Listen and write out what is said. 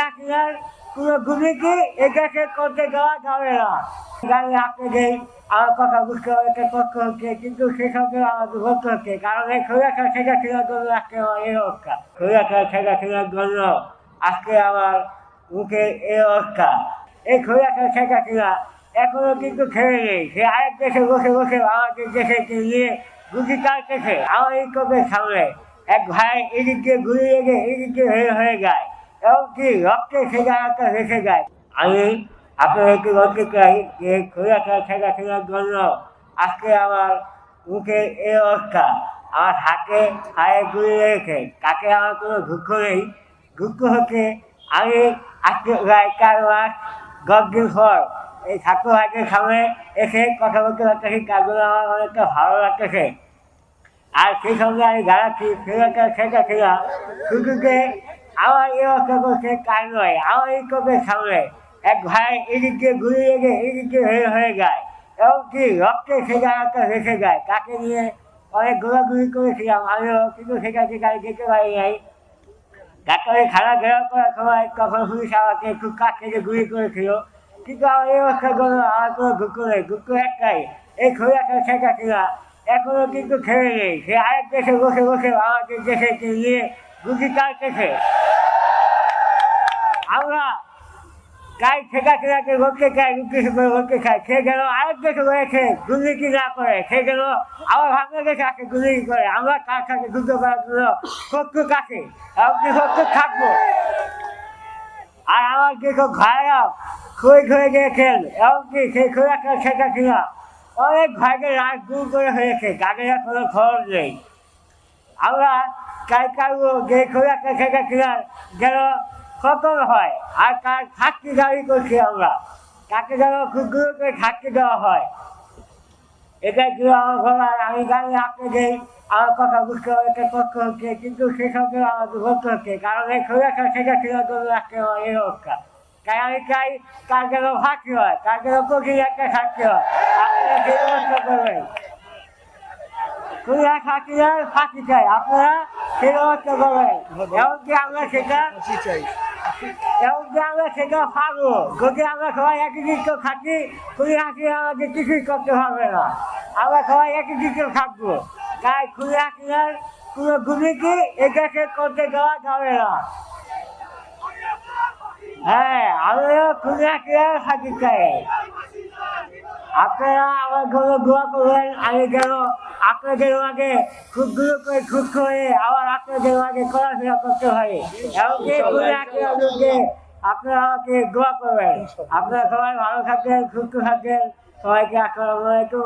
রাখিনার কোনো গুলিকে এটাকে করতে দেওয়া যাবে না। রাখতে গেই আমার কথা বুঝতে হবে এটা করতে হচ্ছে, কিন্তু সেসবকে আমাদের বলতে হচ্ছে, কারণ এই খৈরাখা শেখা শেখার জন্য আজকে আমার এই অবস্থা। খৈরাখা শেখা শেখার জন্য আজকে আমার মুখে এই অবস্থা। এই খৈরাখা শেখা শেখা এখনও কিন্তু খেয়ে নেই। সে আরেক দেশে বসে বসে আমাদের দেশে নিয়ে গুটি কাটতেছে আমার এই কবে সামনে এক ভাই এদিক দিয়ে ঘুরে লেগে এদিক দিয়ে হয়ে হয়ে যায়। এবং কি রক্তে সে জায়গাটা রেখে যায়। আমি আপনাদেরকে বলতে চাই যে খোলাটা শেখার জন্য আজকে আমার মুখে এই অবস্থা। আমার হাতে হায়ে ঘুরে রেখে তাকে আমার কোনো দুঃখ নেই। দুঃখ হচ্ছে আমি আজকে প্রায় চার মাস দশ দিন পর এই ছাত্র সামনে এসে কথা বলতে পারতেছি তার আমার অনেকটা ভালো লাগতেছে। আর সেই সঙ্গে আমি দাঁড়াচ্ছি সেটা সেটা সেটা শুধু এই অবস্থা করছে কার নয়, আমার এই চোখের সামনে? এক ভাই এদিক দিয়ে ঘুরে লেগে এদিক হয়ে হয়ে যায়। এবং কি, রক্তে সে জায়গাটা রেখে যায়। তাকে নিয়ে অনেক ঘোরাঘুরি করেছিলাম আমিও কিন্তু সেটাকে গাড়ি যেতে পারি নাই। ডাক্তারে খানা ঘেরাও করার সময় তখন পুলিশ আমাকে একটু কাছ থেকে গুলি করেছিল। কিন্তু আমার এই অবস্থা কোনো আমার কোনো দুঃখ নেই। দুঃখ একটাই, এই খোলাটা শেখা কিনা এখনও কিন্তু খেয়ে নেই। সে আরেক দেশে বসে বসে আমাদের দেশে নিয়ে গুটি কাটতেছে। আমরা গাই ঠেকা ঠেকাকে রোডকে খায় রুটি করে রোডকে খায় সে যেন আরেক দেশে রয়েছে দুর্নীতি না করে। সে যেন আবার বাংলাদেশে আসে দুর্নীতি করে। আমরা তার সাথে যুদ্ধ করার জন্য শত্রু কাছে। এমনকি শত্রু থাকব। আর আমার যেসব ভাইরা খই খয়ে গিয়েছেন এমনকি সেই খোলা সেটা কিনা অনেক ভাইকে রাত দূর করে হয়েছে গাড়িরা কোনো খরচ নেই। আমরা কাই কারও যে খোলা সেটা কিনা যেন সতর্ক হয়। আর তার থাকতে দাবি করছি আমরা? তাকে যেন দূর থাকতে দেওয়া হয়। এটাই ছিল আমার বলার আমি গাড়ি রাখতে যাই আমার কথা বুঝতে হবে এটা কষ্ট হচ্ছে কিন্তু সেসবকে আমাদের বলতে হচ্ছে কারণ এই খোলাটা সেটা ছিল জন্য রাখতে হয় এই অবস্থা তাই আমি চাই তার যেন ফাঁকি হয় তার যেন কঠিন একটা থাকতে হয় আপনারা সেই ব্যবস্থা করবেন। ফাঁকি চাই আপনারা সেই ব্যবস্থা করবেন এমনকি আমরা সেটা এমনকি আমরা সেটা পারব যদি আমরা সবাই একই দিকে থাকি খুঁজে হাসি আমাদের কিছুই করতে হবে না। আমরা সবাই একই দিকে থাকব তাই খুলি হাসিনার কোনো গুলিকে এটাকে করতে দেওয়া যাবে না। হ্যাঁ আমিও খুলি হাসিনার থাকি চাই। আপনারা আমার কোনো দোয়া করবেন, আমি কেন আপনাদের আগে খুব দূর করে খুব করে আবার আপনাদের আগে করাফেরা করতে পারি। এমনকি খুলে আপনাদেরকে আপনারা আমাকে দোয়া করবেন। আপনারা সবাই ভালো থাকবেন, সুস্থ থাকবেন। সবাইকে আসসালামু আলাইকুম।